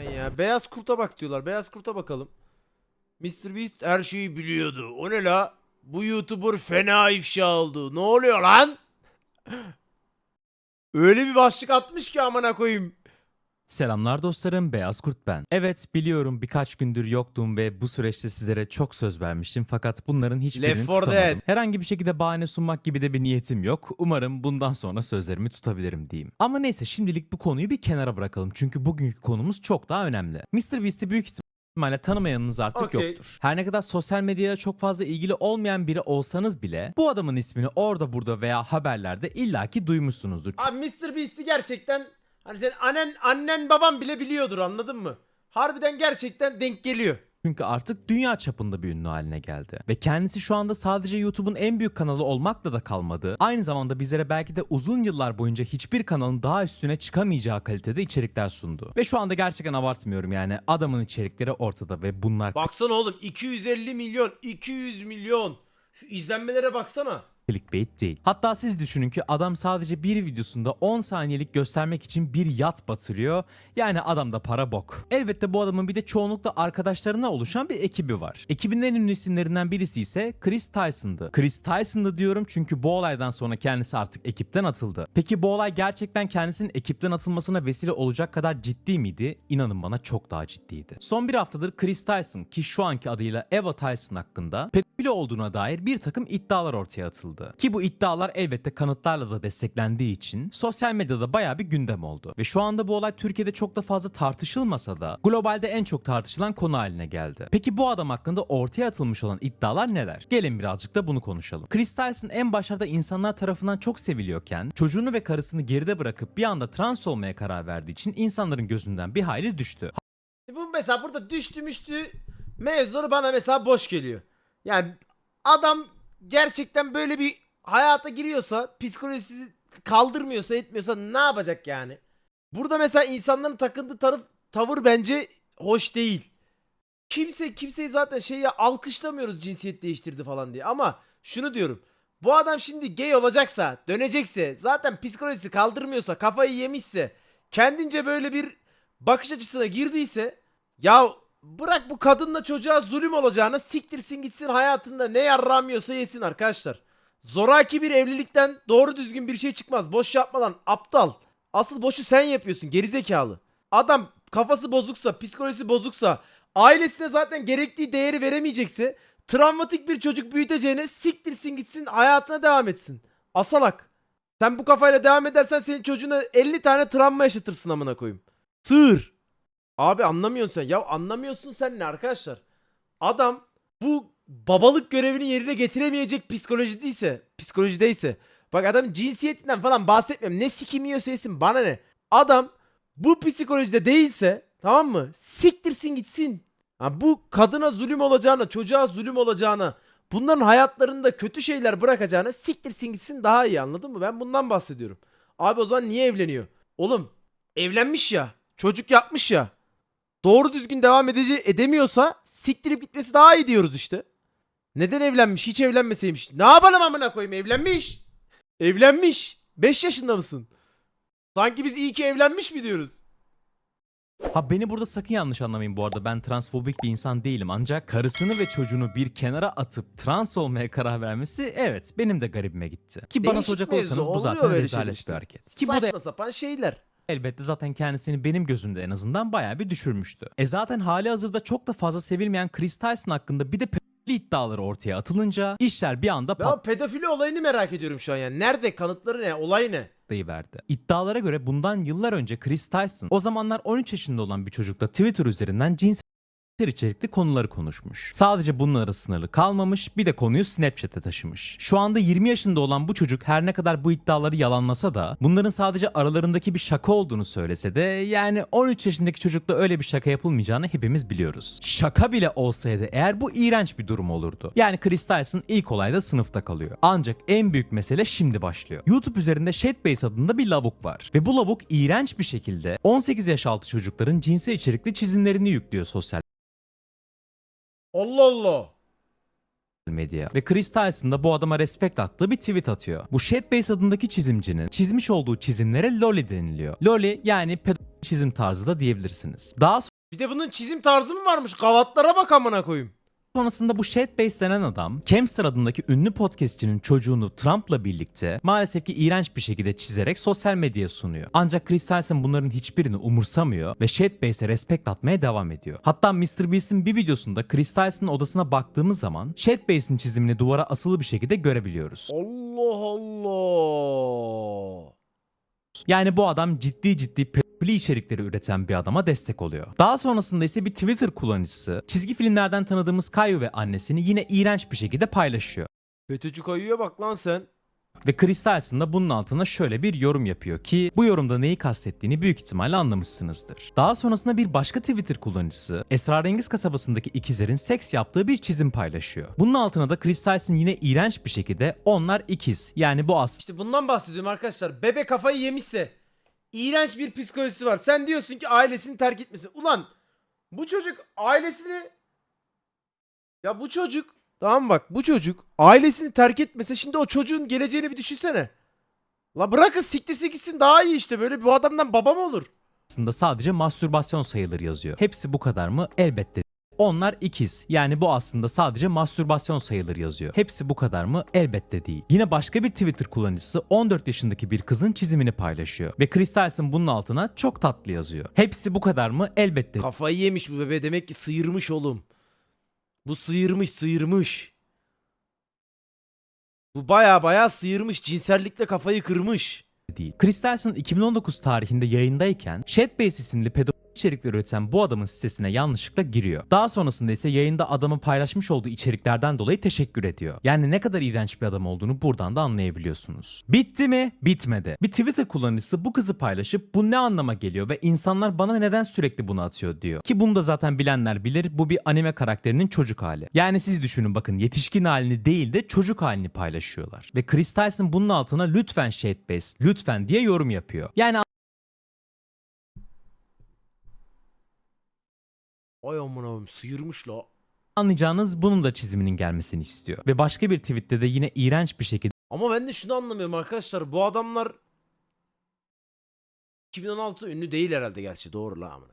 hemen ya. Beyaz kurta bak diyorlar. Beyaz kurta bakalım. Mr. Beast her şeyi biliyordu. O ne la? Bu YouTuber fena ifşa oldu. Ne oluyor lan? Öyle bir başlık atmış ki amına koyayım. Selamlar dostlarım, Beyaz Kurt ben. Evet biliyorum birkaç gündür yoktum ve bu süreçte sizlere çok söz vermiştim fakat bunların hiçbirini Left 4 tutamadım. Dead. Herhangi bir şekilde bahane sunmak gibi de bir niyetim yok. Umarım bundan sonra sözlerimi tutabilirim diyeyim. Ama neyse şimdilik bu konuyu bir kenara bırakalım çünkü bugünkü konumuz çok daha önemli. Mr. Beast'i büyük ihtimalle tanımayanınız artık Okey. yoktur. Her ne kadar sosyal medyayla çok fazla ilgili olmayan biri olsanız bile bu adamın ismini orada burada veya haberlerde illaki duymuşsunuzdur. Abi Mr. Beast'i gerçekten hani sen annen annen baban bile biliyordur anladın mı? Harbiden gerçekten denk geliyor. Çünkü artık dünya çapında bir ünlü haline geldi. Ve kendisi şu anda sadece YouTube'un en büyük kanalı olmakla da kalmadı. Aynı zamanda bizlere belki de uzun yıllar boyunca hiçbir kanalın daha üstüne çıkamayacağı kalitede içerikler sundu. Ve şu anda gerçekten abartmıyorum yani adamın içerikleri ortada ve bunlar Baksana oğlum 250 milyon 200 milyon. Şu izlenmelere baksana. Clickbait değil. Hatta siz düşünün ki adam sadece bir videosunda 10 saniyelik göstermek için bir yat batırıyor. Yani adamda para bok. Elbette bu adamın bir de çoğunlukla arkadaşlarına oluşan bir ekibi var. Ekibin en ünlü isimlerinden birisi ise Chris Tyson'dı. Chris Tyson'dı diyorum çünkü bu olaydan sonra kendisi artık ekipten atıldı. Peki bu olay gerçekten kendisinin ekipten atılmasına vesile olacak kadar ciddi miydi? İnanın bana çok daha ciddiydi. Son bir haftadır Chris Tyson ki şu anki adıyla Eva Tyson hakkında pedofili olduğuna dair bir takım iddialar ortaya atıldı. Ki bu iddialar elbette kanıtlarla da desteklendiği için sosyal medyada bayağı bir gündem oldu. Ve şu anda bu olay Türkiye'de çok da fazla tartışılmasa da globalde en çok tartışılan konu haline geldi. Peki bu adam hakkında ortaya atılmış olan iddialar neler? Gelin birazcık da bunu konuşalım. Chris Tyson en başlarda insanlar tarafından çok seviliyorken çocuğunu ve karısını geride bırakıp bir anda trans olmaya karar verdiği için insanların gözünden bir hayli düştü. Bu mesela burada düştü müştü mevzuları bana mesela boş geliyor. Yani adam gerçekten böyle bir hayata giriyorsa psikolojisi kaldırmıyorsa etmiyorsa ne yapacak yani? Burada mesela insanların takındığı taraf, tavır bence hoş değil. Kimse kimseyi zaten şey ya alkışlamıyoruz cinsiyet değiştirdi falan diye ama şunu diyorum. Bu adam şimdi gay olacaksa, dönecekse, zaten psikolojisi kaldırmıyorsa, kafayı yemişse, kendince böyle bir bakış açısına girdiyse ya bırak bu kadınla çocuğa zulüm olacağına siktirsin gitsin hayatında ne yarramıyorsa yesin arkadaşlar. Zoraki bir evlilikten doğru düzgün bir şey çıkmaz. Boş yapmadan aptal. Asıl boşu sen yapıyorsun gerizekalı. Adam kafası bozuksa, psikolojisi bozuksa, ailesine zaten gerektiği değeri veremeyecekse travmatik bir çocuk büyüteceğine siktirsin gitsin hayatına devam etsin. Asalak. Sen bu kafayla devam edersen senin çocuğuna 50 tane travma yaşatırsın amına koyayım. Sığır. Abi anlamıyorsun sen. Ya anlamıyorsun sen ne arkadaşlar? Adam bu babalık görevini yerine getiremeyecek psikolojideyse, psikolojideyse. Bak adam cinsiyetinden falan bahsetmiyorum. Ne sikim yiyorsa yesin bana ne? Adam bu psikolojide değilse tamam mı? Siktirsin gitsin. Ha, bu kadına zulüm olacağına, çocuğa zulüm olacağına, bunların hayatlarında kötü şeyler bırakacağına siktirsin gitsin daha iyi anladın mı? Ben bundan bahsediyorum. Abi o zaman niye evleniyor? Oğlum evlenmiş ya, çocuk yapmış ya. Doğru düzgün devam edece edemiyorsa siktirip gitmesi daha iyi diyoruz işte. Neden evlenmiş? Hiç evlenmeseymiş. Ne yapalım amına koyayım? Evlenmiş. Evlenmiş. 5 yaşında mısın? Sanki biz iyi ki evlenmiş mi diyoruz? Ha beni burada sakın yanlış anlamayın bu arada ben transfobik bir insan değilim ancak karısını ve çocuğunu bir kenara atıp trans olmaya karar vermesi evet benim de garibime gitti. Ki bana Değişik soracak mevzu, olursanız bu oluyor zaten böyle rezalet şeyler işte. bir hareket. Ki bu da Saçma sapan şeyler. Elbette zaten kendisini benim gözümde en azından bayağı bir düşürmüştü. E zaten hali hazırda çok da fazla sevilmeyen Chris Tyson hakkında bir de pedofili iddiaları ortaya atılınca işler bir anda Ben o pedofili olayını merak ediyorum şu an yani. Nerede? Kanıtları ne? Olay ne? patlayıverdi. İddialara göre bundan yıllar önce Chris Tyson o zamanlar 13 yaşında olan bir çocukla Twitter üzerinden cinsel içerikli konuları konuşmuş. Sadece bunlara sınırlı kalmamış bir de konuyu Snapchat'e taşımış. Şu anda 20 yaşında olan bu çocuk her ne kadar bu iddiaları yalanlasa da bunların sadece aralarındaki bir şaka olduğunu söylese de yani 13 yaşındaki çocukla öyle bir şaka yapılmayacağını hepimiz biliyoruz. Şaka bile olsaydı eğer bu iğrenç bir durum olurdu. Yani Chris Tyson ilk olayda sınıfta kalıyor. Ancak en büyük mesele şimdi başlıyor. YouTube üzerinde Shadebase adında bir lavuk var. Ve bu lavuk iğrenç bir şekilde 18 yaş altı çocukların cinsel içerikli çizimlerini yüklüyor sosyal Allah Allah. medya. Ve Chris Tyson da bu adama respekt attığı bir tweet atıyor. Bu Shadebase adındaki çizimcinin çizmiş olduğu çizimlere loli deniliyor. Loli yani pedofili çizim tarzı da diyebilirsiniz. Daha Bir de bunun çizim tarzı mı varmış? Gavatlara bak amına koyayım. Sonrasında bu Shadebase denen adam Kemster adındaki ünlü podcastçinin çocuğunu Trump'la birlikte maalesef ki iğrenç bir şekilde çizerek sosyal medyaya sunuyor. Ancak Chris Tyson bunların hiçbirini umursamıyor ve Shadebase'e respekt atmaya devam ediyor. Hatta MrBeast'in bir videosunda Chris Tyson'ın odasına baktığımız zaman Shadebase'in çizimini duvara asılı bir şekilde görebiliyoruz. Allah Allah. Yani bu adam ciddi ciddi pedofili içerikleri üreten bir adama destek oluyor. Daha sonrasında ise bir Twitter kullanıcısı çizgi filmlerden tanıdığımız Caillou ve annesini yine iğrenç bir şekilde paylaşıyor. FETÖ'cü kayıyor bak lan sen. Ve Chris Tyson da bunun altına şöyle bir yorum yapıyor ki bu yorumda neyi kastettiğini büyük ihtimalle anlamışsınızdır. Daha sonrasında bir başka Twitter kullanıcısı Esrarengiz kasabasındaki ikizlerin seks yaptığı bir çizim paylaşıyor. Bunun altına da Chris Tyson yine iğrenç bir şekilde onlar ikiz yani bu aslında İşte bundan bahsediyorum arkadaşlar. Bebe kafayı yemişse iğrenç bir psikolojisi var. Sen diyorsun ki ailesini terk etmesin. Ulan bu çocuk ailesini ya bu çocuk tamam bak bu çocuk ailesini terk etmese şimdi o çocuğun geleceğini bir düşünsene. La bırakın siktisi gitsin daha iyi işte böyle bu adamdan baba mı olur? sadece mastürbasyon sayılır yazıyor. Hepsi bu kadar mı? Elbette. Onlar ikiz. Yani bu aslında sadece mastürbasyon sayılır yazıyor. Hepsi bu kadar mı? Elbette değil. Yine başka bir Twitter kullanıcısı 14 yaşındaki bir kızın çizimini paylaşıyor. Ve Chris Tyson bunun altına çok tatlı yazıyor. Hepsi bu kadar mı? Elbette Kafayı yemiş bu bebe demek ki sıyırmış oğlum. Bu sıyırmış sıyırmış. Bu baya baya sıyırmış cinsellikle kafayı kırmış. değil. Chris Tyson 2019 tarihinde yayındayken Shadbase isimli pedofil içerikler üreten bu adamın sitesine yanlışlıkla giriyor. Daha sonrasında ise yayında adamın paylaşmış olduğu içeriklerden dolayı teşekkür ediyor. Yani ne kadar iğrenç bir adam olduğunu buradan da anlayabiliyorsunuz. Bitti mi? Bitmedi. Bir Twitter kullanıcısı bu kızı paylaşıp bu ne anlama geliyor ve insanlar bana neden sürekli bunu atıyor diyor. Ki bunu da zaten bilenler bilir bu bir anime karakterinin çocuk hali. Yani siz düşünün bakın yetişkin halini değil de çocuk halini paylaşıyorlar. Ve Chris Tyson bunun altına lütfen Shadebase, lütfen diye yorum yapıyor. Yani Ay amına koyayım sıyırmış la. anlayacağınız bunun da çiziminin gelmesini istiyor. Ve başka bir tweette de yine iğrenç bir şekilde Ama ben de şunu anlamıyorum arkadaşlar. Bu adamlar 2016 ünlü değil herhalde gerçi doğru la amına.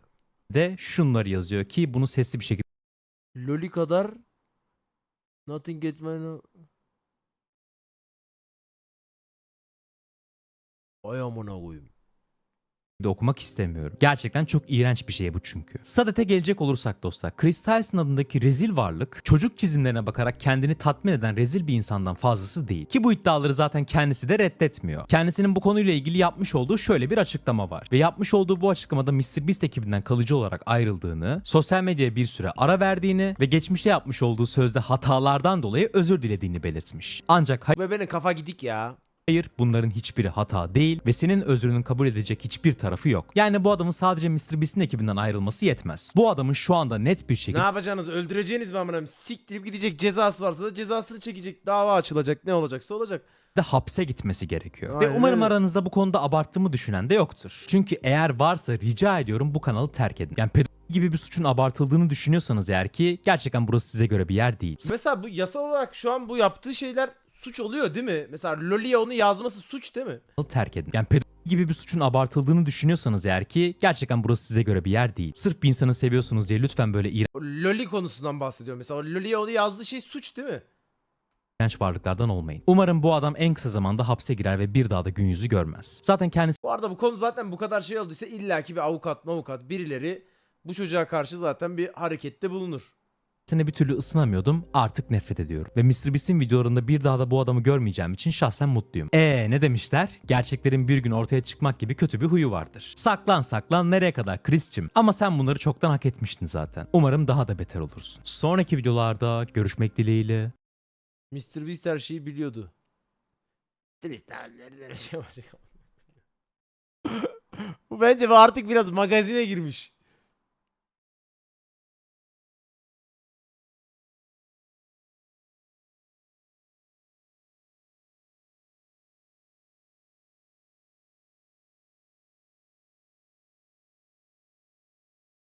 de şunları yazıyor ki bunu sesli bir şekilde Loli kadar Nothing get my no... Ay amına koyayım. De okumak istemiyorum. Gerçekten çok iğrenç bir şey bu çünkü. Sadete gelecek olursak dostlar, Chris Tyson adındaki rezil varlık çocuk çizimlerine bakarak kendini tatmin eden rezil bir insandan fazlası değil. Ki bu iddiaları zaten kendisi de reddetmiyor. Kendisinin bu konuyla ilgili yapmış olduğu şöyle bir açıklama var. Ve yapmış olduğu bu açıklamada MrBeast ekibinden kalıcı olarak ayrıldığını, sosyal medyaya bir süre ara verdiğini ve geçmişte yapmış olduğu sözde hatalardan dolayı özür dilediğini belirtmiş. Ancak Bu bebeğin kafa gidik ya. Hayır bunların hiçbiri hata değil ve senin özrünün kabul edecek hiçbir tarafı yok. Yani bu adamın sadece MrBeast'in ekibinden ayrılması yetmez. Bu adamın şu anda net bir Ne şekilde yapacaksınız? Öldüreceğiniz mi amına? Siktirip gidecek cezası varsa da cezasını çekecek. Dava açılacak. Ne olacaksa olacak. hapse gitmesi gerekiyor. Aynen ve umarım aranızda bu konuda abarttığımı düşünen de yoktur. Çünkü eğer varsa rica ediyorum bu kanalı terk edin. Yani pedofili gibi bir suçun abartıldığını düşünüyorsanız eğer ki gerçekten burası size göre bir yer değil. Mesela bu yasal olarak şu an bu yaptığı şeyler suç oluyor değil mi? Mesela Loli'ye onu yazması suç değil mi? terk edin. Yani pedofili gibi bir suçun abartıldığını düşünüyorsanız eğer ki gerçekten burası size göre bir yer değil. Sırf bir insanı seviyorsunuz diye lütfen böyle O Loli konusundan bahsediyorum. Mesela o Loli'ye onu yazdığı şey suç değil mi? iğrenç varlıklardan olmayın. Umarım bu adam en kısa zamanda hapse girer ve bir daha da gün yüzü görmez. Zaten kendisi Bu arada bu konu zaten bu kadar şey olduysa illaki bir avukat avukat birileri bu çocuğa karşı zaten bir harekette bulunur. Bir türlü ısınamıyordum artık nefret ediyorum. Ve MrBeast'in videolarında bir daha da bu adamı görmeyeceğim için şahsen mutluyum. Eee ne demişler? Gerçeklerin bir gün ortaya çıkmak gibi kötü bir huyu vardır. Saklan saklan nereye kadar Chris'cim? Ama sen bunları çoktan hak etmiştin zaten. Umarım daha da beter olursun. Sonraki videolarda görüşmek dileğiyle. Mr. Beast her şeyi biliyordu. Mr. Beast nereden şey bu bence bu artık biraz magazine girmiş.